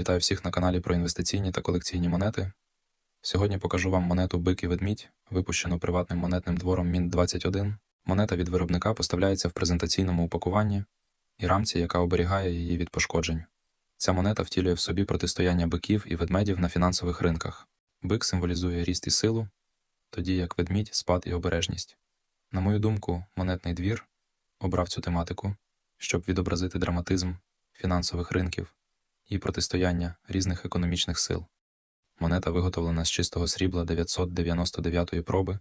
Вітаю всіх на каналі про інвестиційні та колекційні монети. Сьогодні покажу вам монету Бик і ведмідь, випущену приватним монетним двором Mint 21. Монета від виробника поставляється в презентаційному упакуванні і рамці, яка оберігає її від пошкоджень. Ця монета втілює в собі протистояння биків і ведмедів на фінансових ринках. Бик символізує ріст і силу, тоді як ведмідь спад і обережність. На мою думку, монетний двір обрав цю тематику, щоб відобразити драматизм фінансових ринків і протистояння різних економічних сил. Монета виготовлена з чистого срібла 999-ї проби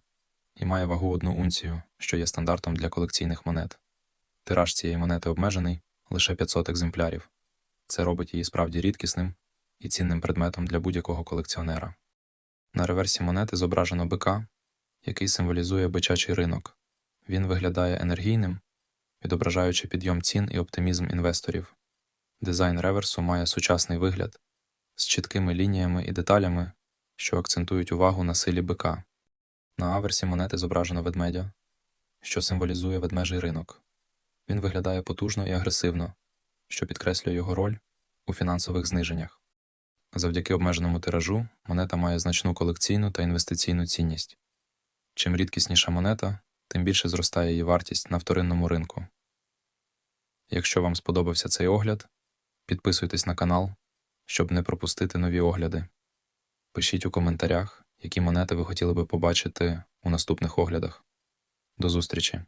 і має вагу одну унцію, що є стандартом для колекційних монет. Тираж цієї монети обмежений лише 500 екземплярів. Це робить її справді рідкісним і цінним предметом для будь-якого колекціонера. На реверсі монети зображено бика, який символізує бичачий ринок. Він виглядає енергійним, відображаючи підйом цін і оптимізм інвесторів. Дизайн реверсу має сучасний вигляд з чіткими лініями і деталями, що акцентують увагу на силі бика. На аверсі монети зображено ведмедя, що символізує ведмежий ринок. Він виглядає потужно і агресивно, що підкреслює його роль у фінансових зниженнях. Завдяки обмеженому тиражу монета має значну колекційну та інвестиційну цінність. Чим рідкісніша монета, тим більше зростає її вартість на вторинному ринку. Якщо вам сподобався цей огляд, підписуйтесь на канал, щоб не пропустити нові огляди. Пишіть у коментарях, які монети ви хотіли би побачити у наступних оглядах. До зустрічі!